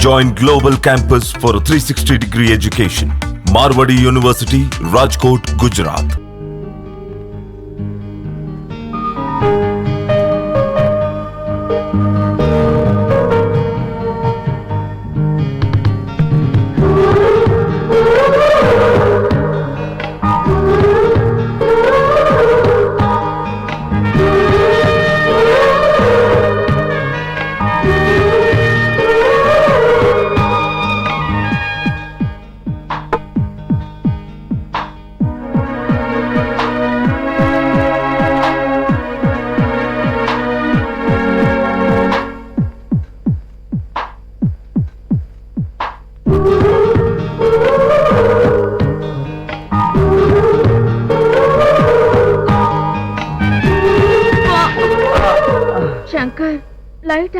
Join Global Campus for a 360 degree education. Marwadi University, Rajkot, Gujarat.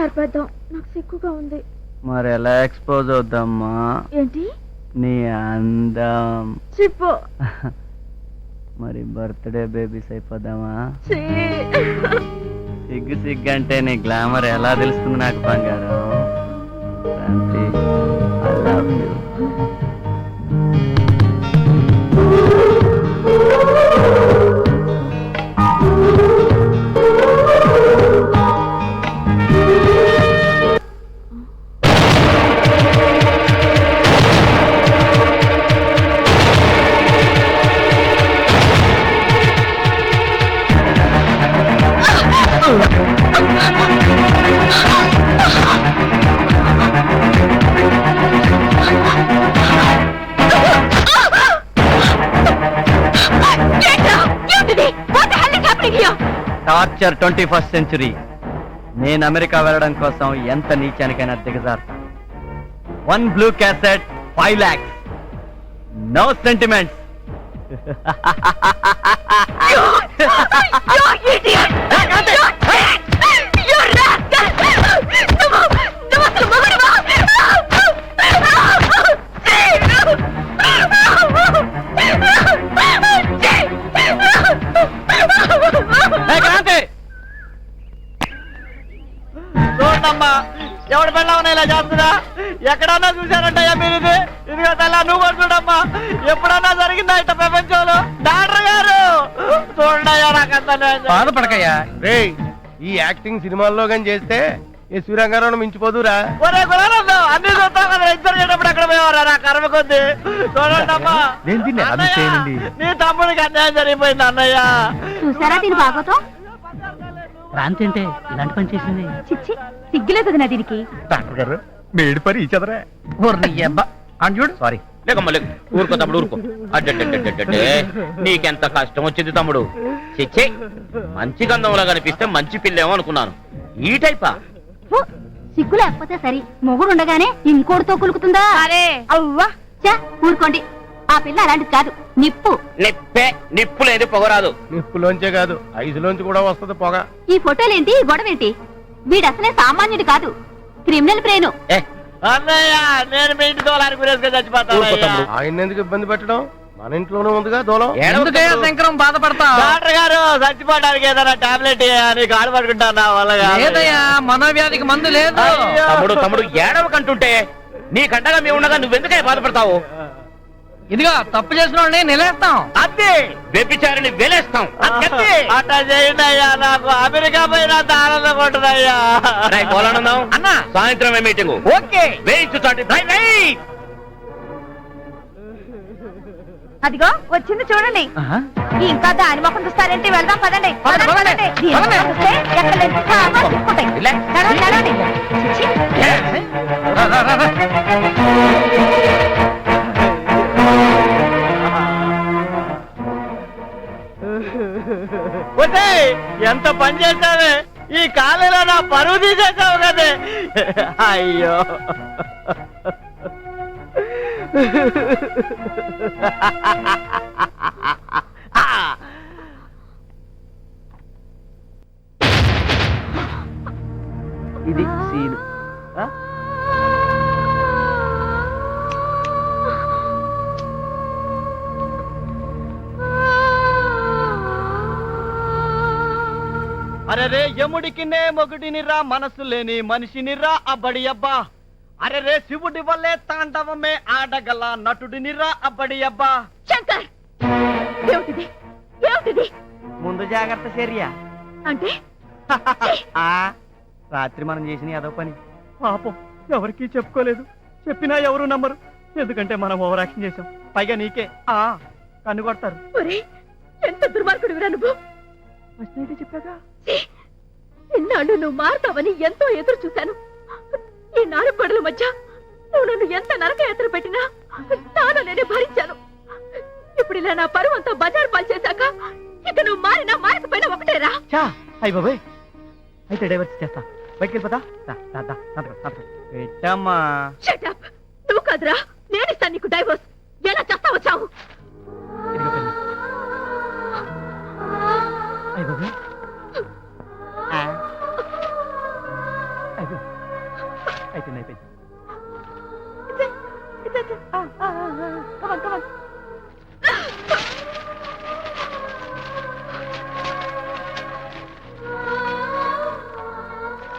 Light ఆర్పేద్దాం నాకు సిక్కుగా ఉంది. మరి ఎలా ఎక్స్పోజ్ అవుద్దమ్మా? ఏంటి? నీ అందం. చెప్పు. మరి బర్త్డే బేబీస్ అయిపోదామా. సిగ్గు సిగ్గు అంటే నీ గ్లామర్ ఎలా తెలుస్తుంది నాకు బంగారం? Shanti I love you torture twenty first century నేను అమెరికా వెళ్ళడం కోసం ఎంత నీచానికైనా దిగజారుతా. One blue cassette five lakhs no sentiments ఇలా చేస్తుందా ఎక్కడన్నా చూశారంటయ్యా మీరు ఇది? ఇదిగో తెల్ల నువ్వు చూడమ్మా. ఎప్పుడన్నా జరిగిందా ఇట్ట ప్రపంచంలో? డాక్టర్ గారు! చూడయ్యా నాకంతా బాధపడకయ్యా. రే ఈ యాక్టింగ్ సినిమాల్లో కానీ చేస్తే ఈ శ్రీరంగారావు మించిపోదురా. ఒరే గులానంద అన్ని చూస్తాం కదా ఇద్దరు ఎక్కడ పోయేవారా? నా కర్మ కొద్ది? నీ తమ్ముడికి అన్యాయం జరిగిపోయింది అన్నయ్య. చూసారా దీని బాగోతో? అంటే ఇలాంటి పని చేసింది. చిచ్చి. సిగ్గులేదు నా దీనికి? డాక్టర్ గారు మేడి పరి ఇచ్చదరా చూడు. సారీ లేకమ్మా లేక. ఊరుకో తమ్ముడు ఊరుకో. అడ్డడ్డడ్డడ్డే నీకెంత కష్టం వచ్చింది తమ్ముడు? చిచ్చే మంచి గంధంలా కనిపిస్తే మంచి పిల్లేమో అనుకున్నాను. ఈ టైపా? ఫు, సిగ్గు లేకపోతే సరి. మొగుడు ఉండగానే ఇంకోటితో కులుకుతుందా? అరే. అవ్వా. చా ఊరుకోండి. ఆ పిల్ల అలాంటిది కాదు. నిప్పు. నిప్పే నిప్పు లేదు పొగరాదు. నిప్పులోంచే కాదు. ఐసులోంచి కూడా వస్తుంది పొగ. ఈ ఫోటోలేంటి? ఈ గొడవేంటి? వీడు అసలే సామాన్యుడు కాదు క్రిమినల్ ప్రేను ఏ అన్నయ్య నేను మీ ఇంటి దోలానికి గురేసుకొని చచ్చిపోతాను. ఆయన ఎందుకు ఇబ్బంది పెట్టడం మన ఇంట్లోనే ఉందిగా దూలం తమ్ముడు. శంకరం బాధపడతా డాక్టర్ గారు చచ్చిపోవడానికి ఏదైనా టాబ్లెట్ అని కాడు పడుకుంటాను నా వల్ల. లేదయ్యా మనోవ్యాధికి మందు లేదు. తమ్ముడు తమ్ముడు ఏడవకంటుంటే నీ కంటగా మేము ఉండగా నువ్వెందుకే బాధపడతావు ఇదిగో తప్పు చేసిన వాళ్ళని నిలేస్తాం. అద్దె. వ్యభిచారిని వెలేస్తాం. చేయండి అయ్యా నాకు అమెరికా పోయినంత ఆనందం రేయ్, పోలానందం. అన్నా. సాయంత్రమే మీటింగ్? ఓకే. వేయించు చాటి. అదిగో వచ్చింది చూడండి. ఇంకా దాని ముఖం చూస్తారేంటి? వెళ్దాం పదండి. పదండి, పని చేశావే ఈ కాలంలో నా పరువు తీసేసావు కదే. అయ్యో. అరే రే యముడికి నే మొగుడిని రా మనసు లేని మనిషిని రా అబ్బడి అబ్బా. అరే రే శివుడి వల్లే తాండవమే ఆడగల నటుడిని రా అబ్బడి అబ్బా. శంకర్! ఏమిటిది? ఏమిటిది? ముందు జాగ్రత్త చర్య అంటే? ఆ రాత్రి మనం చేసిన ఏదో పని. పాపం ఎవరికీ చెప్పుకోలేదు. చెప్పినా ఎవరు నమ్మరు. ఎందుకంటే మనం ఓవర్ యాక్షన్ చేసాం పైగా నీకే. ఆ కన్ను కొడతారు. ఒరే ఎంత దుర్మార్గుడు నువ్వు చెప్పాగా? ఇన్నాళ్ళు నువ్వు మారుతావని ఎంతో ఎదురు చూశాను. ఈ నాలుగు గొడవల మధ్య నువ్వు నన్ను ఎంత నరక ఎదురు పెట్టినా నాలో నేనే భరించాను. ఇప్పుడు ఇలా నా పరువు అంతా బజారు పాలు చేశాక ఇక నువ్వు మారినా మారకపోయినా ఒకటేరా చా అయ్యి బాబాయ్. అయితే డైవర్స్ చేస్తా. బయటికి వెళ్ళిపోతా. పెట్టమ్మా. నువ్వు కాదురా నేను ఇస్తాను నీకు డైవోర్స్. ఎలా చేస్తా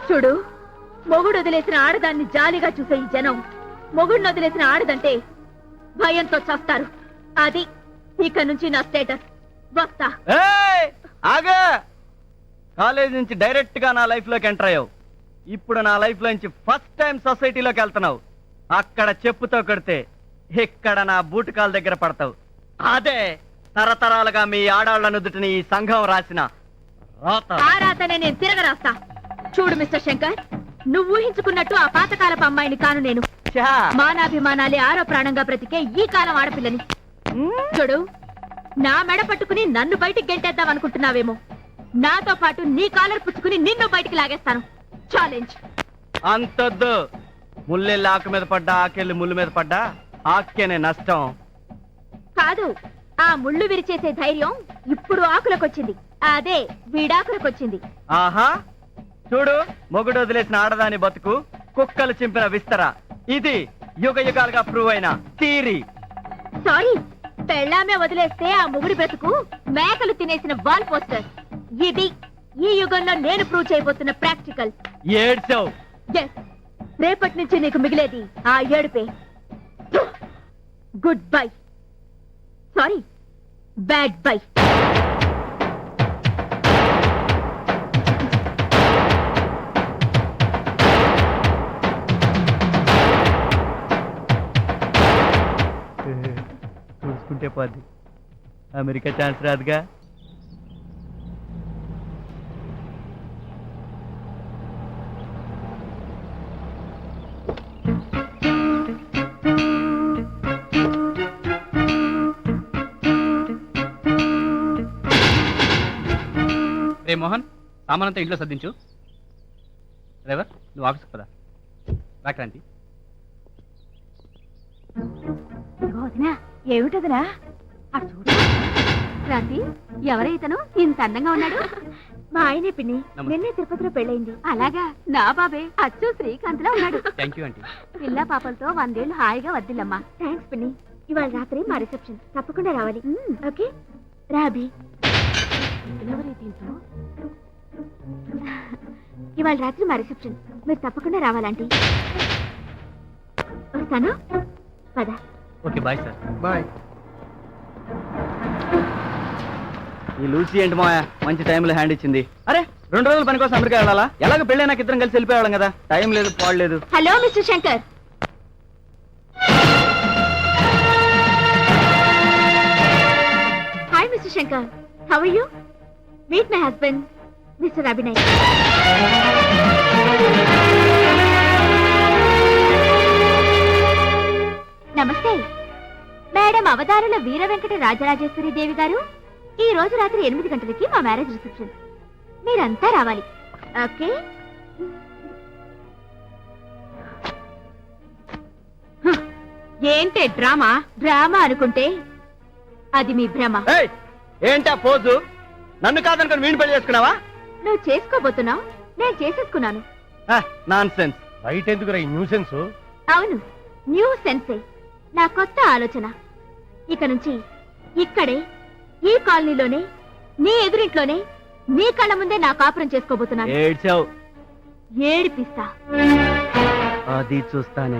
చూడు మొగుడు వదిలేసిన ఆడదాన్ని జాలిగా చూసే ఈ జనం మొగుడిని వదిలేసిన ఆడదంటే భయంతో చస్తారు. అది ఇక నుంచి నా స్టేటస్. వస్తా. ఏయ్! ఆగు! కాలేజ్ నుంచి డైరెక్ట్గా నా లైఫ్లోకి ఎంటర్ అయ్యావు. ఇప్పుడు నా లైఫ్లో నుంచి ఫస్ట్ టైం సొసైటీలోకి వెళ్తున్నావు. అక్కడ చెప్పుతో కొడితే ఇక్కడ నా బూట్ కాల్ దగ్గర పడతావు. అదే తరతరాలుగా మీ ఆడాళ్ళ నుదుటిని ఈ సంఘం రాసిన రాత. ఆ రాతనే నేను తిరగరాస్తా. చూడు మిస్టర్ శంకర్ నువ్వు ఊహించుకున్నట్టు ఆ పాతకాలపు అమ్మాయిని కాను నేను! మానాభిమానాలే ఆరో ప్రాణంగా బ్రతికే ఈ కాలం ఆడపిల్లని. చూడు నా మెడ పట్టుకుని నన్ను బయటికి గెంటేద్దాం అనుకుంటున్నావేమో. నాతో పాటు నీ కాలర్ పుచ్చుకుని నిన్ను బయటికి లాగేస్తాను. ఛాలెంజ్ అంతొద్దు. ముల్లెళ్ళి ఆకు మీద పడ్డా ఆకెళ్ళి ముళ్ళు మీద పడ్డా ఆక్కేనే నష్టం. కాదు ఆ ముళ్ళు విరిచేసే ధైర్యం ఇప్పుడు ఆకులకొచ్చింది. అదే వీడాకులకొచ్చింది. ఆహా. చూడు మొగుడు వదిలేసిన ఆడదాని బతుకు కుక్కలు చింపిన విస్తర. ఇది యుగ యుగాలుగా ప్రూవ్ అయిన థీరీ. సారీ పెళ్ళామే వదిలేస్తే ఆ ముగుడి బ్రతుకు మేకలు తినేసిన వాల్ పోస్టర్. ఇది ఈ యుగంలో నేను ప్రూవ్ చేయబోతున్న ప్రాక్టికల్ ఏడ్చావు. ఎస్ రేపటి నుంచి నీకు మిగిలేది ఆ ఏడుపే. Good bye sorry bad bye చూసుకుంటే పోద్ది. అమెరికా ఛాన్స్ రాదుగా. రే మోహన్ సామానంతా ఇంట్లో సర్దించు. డ్రైవర్ నువ్వు ఆఫీస్కి పదా. రాక్రాంతి వదినా ఏమిటదినా అటు చూడు. క్రాంతి ఎవరైతను ఇంత అందంగా ఉన్నాడు. మా ఆయనే పిన్ని. నమస్తే. నిన్నే తిరుపతిలో పెళ్ళైంది అలాగా? నా బాబే. అచ్చు శ్రీకాంత్లో ఉన్నాడు. థ్యాంక్ యూ ఆంటీ పిల్ల పాపలతో వందేళ్ళు హాయిగా వద్దిల్లమ్మా. థ్యాంక్స్ పిన్ని. ఇవాళ రాత్రి మా రిసెప్షన్ తప్పకుండా రావాలి. ఓకే? రాబి. ఇవాళ రాత్రి మా రిసెప్షన్ మీరు తప్పకుండా రావాలంటీ వస్తాను. పద. Okay bye sir. బాయ్. ఈ లూసీ ఏంటి మాయా మంచి టైంలో హ్యాండ్ ఇచ్చింది. అరే రెండు రోజుల పని కోసం అమెరికా వెళ్ళాలా? ఎలాగ పెళ్ళి నాకు ఇద్దరం కలిసి వెళ్ళిపోయాం కదా. టైం లేదు పాడలేదు hello mister Shankar. Hi mister Shankar. How are you meet my husband mister Abhinay నమస్తే. మేడం అవతారుల వీర వెంకట రాజరాజేశ్వరి దేవి గారు ఈ రోజు రాత్రి ఎనిమిది గంటలకి మా మ్యారేజ్ రిసెప్షన్. మీరంతా రావాలి. ఓకే? ఏంటే డ్రామా? డ్రామా అనుకుంటే అది మీ భ్రమ. ఏయ్ ఏంటా పోజు? నన్ను కాదనుకొని వీణి పెళ్ళి చేసుకున్నావా? నువ్వు చేసుకోబోతున్నావు నేను చేసేసుకున్నాను. నాన్ సెన్స్ బయట ఎందుకురా ఈ న్యూసెన్స్? అవును న్యూ సెన్సే నా కొత్త ఆలోచన. ఇక నుంచి ఇక్కడే ఈ కాలనీలోనే నీ ఎదురింట్లోనే నీ కళ్ళ ముందే నా కాపురం చేసుకోబోతున్నాను. ఏడ్చావు? ఏడిపిస్తా. అది చూస్తానే.